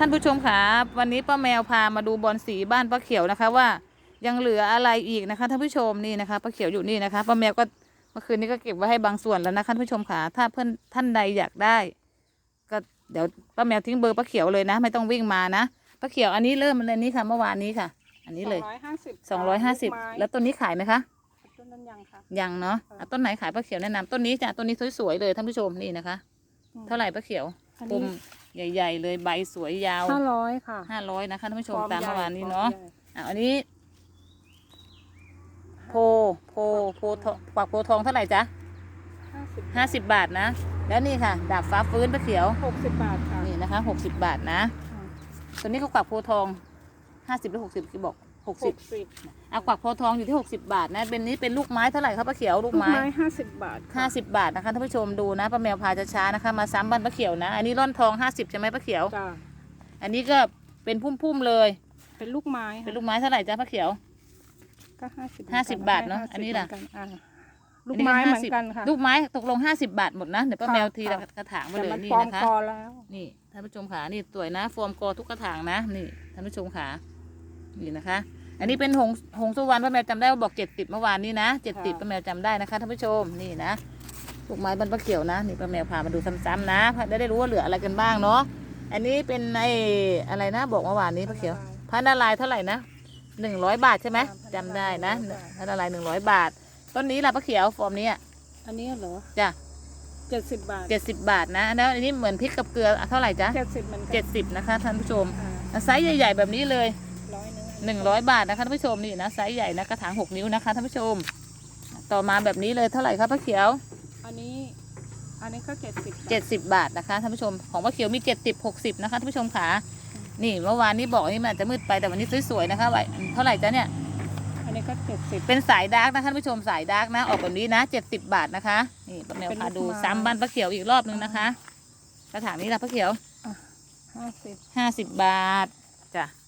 ท่านผู้ชมค่ะวันนี้ป้าแมวพามาดูบอลสีบ้านป้าเขียวนะคะว่ายังเหลืออะไรอีกนะคะท่านผู้ชมนี่นะคะป้าเขียวอยู่นี่นะคะป้าแมวก็เมื่อคืนนี้ก็เก็บไว้ให้บางส่วนแล้วนะคะท่านผู้ชมค่ะถ้าเพื่อนท่านใดอยากได้ ก็เดี๋ยวป้าแมวทิ้งเบอร์ป้าเขียวเลยนะ ไม่ต้องวิ่งมานะป้าเขียวอันนี้เริ่มเลยนี่ค่ะ เมื่อวานนี้ค่ะ อันนี้เลยสองร้อยห้าสิบสองร้อยห้าสิบแล้วต้นนี้ขายไหมคะต้นนั้นยังค่ะยังเนาะอะต้นไหนขายป้าเขียวแนะนำต้นนี้จ้ะต้นนี้สวยๆเลยท่านผู้ชมนี่นะคะ เท่าไหร่ป้าเขียวอันปุ่นี้ม ใหญ่ ๆ เลยใบสวยยาวห้าร้อยค่ะห้าร้อยนะคะท่านผู้ชมฟอร์ตามใหญ่เมื่อวานนี้ฟอร์มเนาะใหญ่อะอันนี้ โพโพโพทองปักโพทองเท่าไหร่จ๊ะห้าสิบห้าสิบบาทนะ แล้วนี่ค่ะ ดาบฟ้าฟื้นป้าเขียวหกสิบบาทค่ะนี่นะคะหกสิบบาทนะอ่าตัวนี้ก็กวักโพทองห้าสิบหรือหกสิบกี่บอก หกหสิบกสิบอะกวักโพทองอยู่ที่หกสิบบาทนะเป็นนี้เป็นลูกไม้เท่าไหร่ครับป้าเขียวลูลูกกไม้ไม้ ห้าสิบบาทห้าสิบบาทนะคะท่านผู้ชมดูนะป้าแมวพาช้าๆนะคะมาซ้ำบ้านป้าเขียวนะ อันนี้ร่อนทองห้าสิบใช่ไหมป้าเขียว จ้าอันนี้ก็เป็นพุ่มๆเลย เป็นลูกไม้ค่ะเป็นลูกไม้เท่าไหร่จ๊ะป้าเขียว ก็ห้าสิบห้าสิบบาทเนอะอันนี้ล่ะ ลูกไม้เหมือนกันค่ะ ลูกไม้ตกลงห้าสิบบาทหมดนะเดี๋ยวป้าค่ะแมวทีละค่ะ กระถางไปแต่เลยมันนี่ฟอร์มนะคะ คอแล้ว นี่ท่านผู้ชมขานี่สวยนะฟอร์มกอทุกกระถางนะ นี่ท่านผู้ชมขานี่นะคะ อันนี้เป็นหงหงสุวรรณป้าแมวจำได้ว่าบอกเจ็ดสิบเมื่อวานนี้นะเจ็ดสิบป้าแมวจำได้นะคะท่านผู้ชมนี่นะลูกไม้บรรพเขียวนะนี่ป้าแมวพามาดูซ้ำๆนะได้ได้รู้ว่าเหลืออะไรกันบ้างเนาะอันนี้เป็นไออะไรนะบอกเมื่อวานนี้ป้าเขียวพระนารายณ์เท่าไหร่นะหนึ่งร้อยบาทใช่ไหมจำได้นะพระนารายณ์หนึ่งร้อยบาท ต้นนี้ล่ะป้าเขียวฟอร์มนี้อะอันนี้เหรอจ้ะเจ็ดสิบบาทเจ็ดสิบบาทนะแล้วอันนี้เหมือนพริกกับเกลืออะเท่าไหร่จ๊ะเจ็ดสิบเหมือนกันเจ็ดสิบนะคะท่านผู้ชมอ่าอะไซส์ใหญ่ ๆ แบบนี้เลยร้อย หนึงหนึ่งร้อยบาทนะคะท่านผู้ชมนี่นะไซส์ใหญ่นะกระถางหกนิ้วนะคะท่านผู้ชม ต่อมาแบบนี้เลยเท่าไหร่ครับป้าเขียว อันนี้อันนี้ก็เจ็ดสิบเจ็ดสิบบาทนะคะท่านผู้ชมของป้าเขียวมีเจ็ดสิบหกสิบนะคะท่านผู้ชมขานี่เมื่อวานนี้บอกนี่มันอาจจะมืดไปแต่วันนี้สวยๆนะคะไว้เท่าไหร่จ๊ะเนี่ยอันนี้ก็เจ็ดสิบเป็นสายดาร์กนะคะท่านผู้ชมสายดาร์กนะออกแบบนี้นะเจ็ดสิบบาทนะคะนี่ป้าแมวเป็นพาดูลูกไม้ซ้ำบ้านป้าเขียวอีกรอบนึงนะคะกระถางนี้ละป้าเขียวห้าสิบห้าสิบบาทจ้ะอันนั้นไม่มี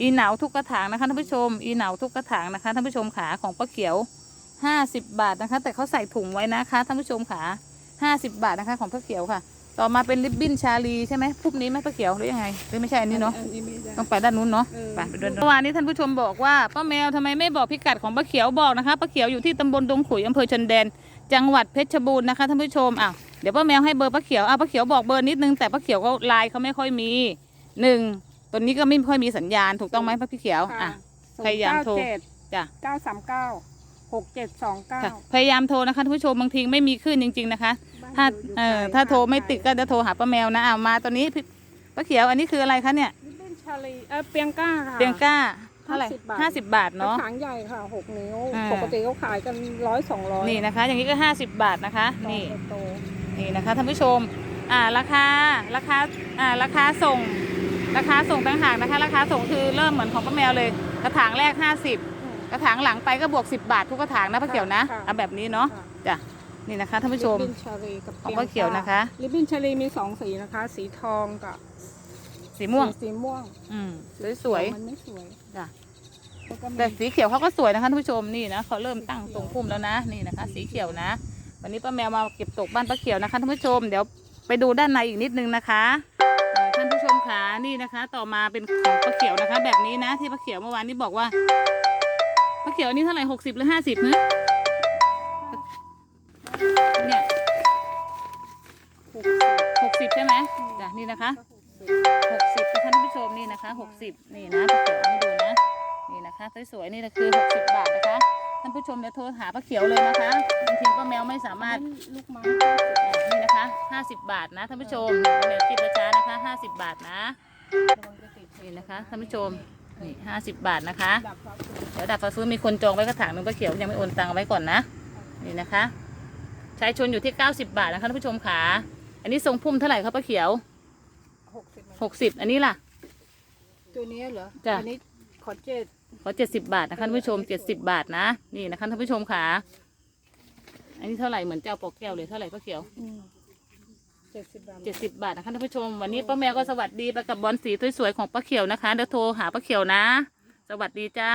อีเหนาทุกกระถางนะคะท่านผู้ชม อีเหนาทุกกระถางนะคะท่านผู้ชมขาของป้าเขียวห้าสิบบาทนะคะ แต่เขาใส่ถุงไว้นะคะท่านผู้ชมขาห้าสิบบาทนะคะของป้าเขียวค่ะ ต่อมาเป็นริบบิ้นชาลีใช่ไหมพวกนี้ไหมป้าเขียวหรือยังไงหรือไม่ใช่อันนี้เนาะอันนี้ไม่ได้ต้องไปด้านนู้นเนาะเออไปไปเดินเมื่อวานนี้ท่านผู้ชมบอกว่าป้าแมวทำไมไม่บอกพิกัดของป้าเขียวบอกนะคะป้าเขียวอยู่ที่ตำบลดงขุยอำเภอชนแดน จังหวัดเพชรบูรณ์นะคะท่านผู้ชมอะเดี๋ยวป้าแมวให้เบอร์ป้าเขียวอะป้าเขียวบอกเบอร์นิดนึงแต่ป้าเขียวก็ไลน์เขาไม่ค่อยมีหนึ่ง ตัวนี้ก็ไม่ค่อยมีสัญญาณถูกต้องไหมป้าพี่เขียวอะ พยายามโทรเจ็ดจ้ะเก้าสามเก้าหกเจ็ดสองเก้าค่ะพยายามโทรนะคะท่านผู้ชมบางทีไม่มีขึ้นจริง ๆนะคะ ถ้าเอ่อถ้าโทรไม่ติดก็จะโทรหาป้าแมวนะอะมาตัวนี้พี่ป้าเขียวอันนี้คืออะไรคะเนี่ยลิบบิ้นชาลีเออเปียงก้าค่ะเปียงก้าเท่าไหร่50บาท ห้าสิบบาทเนาะเนาะถางใหญ่ค่ะหกนิ้ว อ่า ปกติเขาขายกันร้อยสองร้อยนี่นะคะ อย่างนี้ก็ห้าสิบบาทนะคะ นี่ โต นี่นะคะท่านผู้ชม อ่าราคา ราคา อ่าราคาส่ง ราคาส่งต่างหากนะคะ ราคาส่งคือเริ่มเหมือนของป้าแมวเลย กระถางแรกห้าสิบๆกระถางหลังไปก็บวกสิบบาททุกกระถางนะป้าเขียวนะค่ะเอาแบบนี้เนาะจ้ะนี่นะคะท่านผู้ชม ลิบบิ้นชาลีกับของป้าเขียวนะคะ ลิบบิ้นชาลีมีสองสีนะคะ สีทองกับสีม่วง สีม่วงอืมสวยมันไม่สวยจ้ะ แล้วก็มี แต่สีเขียวเขาก็สวยนะคะท่านผู้ชมนี่นะเขาเริ่มตั้งตรงพุ่มแล้วนะนี่นะคะ สีเขียวนะ วันนี้ป้าแมวมาเก็บตกบ้านป้าเขียวนะคะท่านผู้ชม เดี๋ยวไปดูด้านในอีกนิดนึงนะคะเอ่อท่านผู้ช มขานี่นะคะ ต่อมาเป็นของป้าเขียวนะคะ แบบนี้นะที่ป้าเขียวเมื่อวานนี้บอกว่าป้าเขียวอันนี้เท่าไหร่หกสิบหรือห้าสิบเนี่ยหกสิบหกสิบใช่ไหมจ้ะนี่นะคะหกสิบนะคะท่านผู้ชมนี่นะคะหกสิบนี่นะป้าเขียวเอาให้ดูนะนี่นะคะสวยๆนี่นะคือหกสิบบาทนะคะท่านผู้ชมเดี๋ยวโทรหาป้าเขียวเลยนะคะบางทีป้าแมวไม่สามารถลูกไม้นี่นะคะห้าสิบบาทนะท่านผู้ชมป้าแมวคิดประช้านะคะห้าสิ บบาทนะนี่นะคะท่านผู้ชมนี่ห้าสิบบาทนะคะดับความสุขเดี๋ยวดับฟ้าฟื้นมีคนจองไว้กระถางหนึงป้าเขียวยังไม่โอนตังค์เอาไว้ก่อนนะ นี่นะคะชายชนอยู่ที่เก้าสิบบาทนะคะท่านผู้ชมขาอันนี้ทรงพุ่มเท่าไหร่ครับป้าเขียวหกสิบหกสิบอันนี้ล่ะ ตัวนี้เหรอจ้ะอันี้ขอเจ็ดขอเจ็ดสิบบาทนะคะท่านผู้ชมเจ็ดสิบบาทนะ นี่นะคะท่านผู้ชมขาอันนี้เท่าไหร่เหมือนเจ้าปอกแก้วเลยเท่าไหร่ป้าเขียว เจ็ดสิบบาทเจ็ดสิบบาทนะคะท่านผู้ชม วันนี้ป้าแมวก็สวัสดีไปกับบอลสีสวยๆของป้าเขียวนะคะเดี๋ยวโทรหาป้าเขียวนะ สวัสดีจ้า